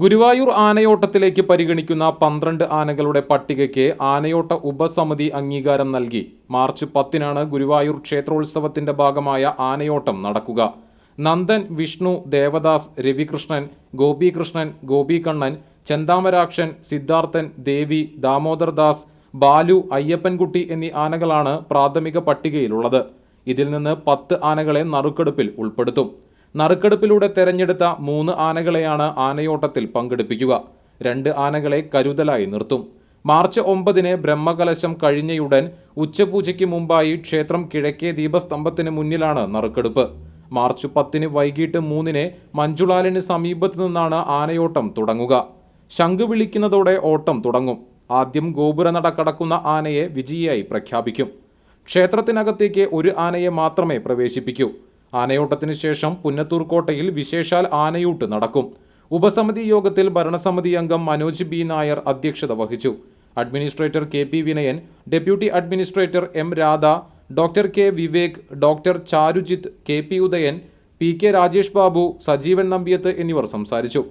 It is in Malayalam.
ഗുരുവായൂർ ആനയോട്ടത്തിലേക്ക് പരിഗണിക്കുന്ന പന്ത്രണ്ട് ആനകളുടെ പട്ടികയ്ക്ക് ആനയോട്ട ഉപസമിതി അംഗീകാരം നൽകി. മാർച്ച് പത്തിനാണ് ഗുരുവായൂർ ക്ഷേത്രോത്സവത്തിന്റെ ഭാഗമായ ആനയോട്ടം നടക്കുക. നന്ദൻ വിഷ്ണു ദേവദാസ് രവികൃഷ്ണൻ ഗോപികൃഷ്ണൻ ഗോപികണ്ണൻ ചെന്താമരാക്ഷൻ സിദ്ധാർത്ഥൻ ദേവി ദാമോദർദാസ് ബാലു അയ്യപ്പൻകുട്ടി എന്നീ ആനകളാണ് പ്രാഥമിക പട്ടികയിലുള്ളത്. ഇതിൽ നിന്ന് പത്ത് ആനകളെ നറുക്കെടുപ്പിൽ ഉൾപ്പെടുത്തും. നറുക്കെടുപ്പിലൂടെ തെരഞ്ഞെടുത്ത മൂന്ന് ആനകളെയാണ് ആനയോട്ടത്തിൽ പങ്കെടുപ്പിക്കുക. രണ്ട് ആനകളെ കരുതലായി നിർത്തും. മാർച്ച് ഒമ്പതിന് ബ്രഹ്മകലശം കഴിഞ്ഞയുടൻ ഉച്ചപൂജയ്ക്ക് മുമ്പായി ക്ഷേത്രം കിഴക്കേ ദീപസ്തംഭത്തിന് മുന്നിലാണ് നറുക്കെടുപ്പ്. മാർച്ച് പത്തിന് വൈകിട്ട് മൂന്നിന് മഞ്ജുളാലിന് സമീപത്തു നിന്നാണ് ആനയോട്ടം തുടങ്ങുക. ശംഖ് വിളിക്കുന്നതോടെ ഓട്ടം തുടങ്ങും. ആദ്യം ഗോപുരനട കടക്കുന്ന ആനയെ വിജയിയായി പ്രഖ്യാപിക്കും. ക്ഷേത്രത്തിനകത്തേക്ക് ഒരു ആനയെ മാത്രമേ പ്രവേശിപ്പിക്കൂ. ആനയോട്ടത്തിന് ശേഷം പുന്നത്തൂർ കോട്ടയിൽ വിശേഷാൽ ആനയൂട്ട് നടക്കും. ഉപസമിതി യോഗത്തിൽ ഭരണസമിതി അംഗം മനോജ് ബി. നായർ അധ്യക്ഷത വഹിച്ചു. Administrator K. P. Vinayan deputy administrator M. Radha doctor K. Vivek doctor Charujith K. P. Udayan P. K. Rajesh Babu Sajeevan Nambiyath എന്നിവർ സംസാരിച്ചു.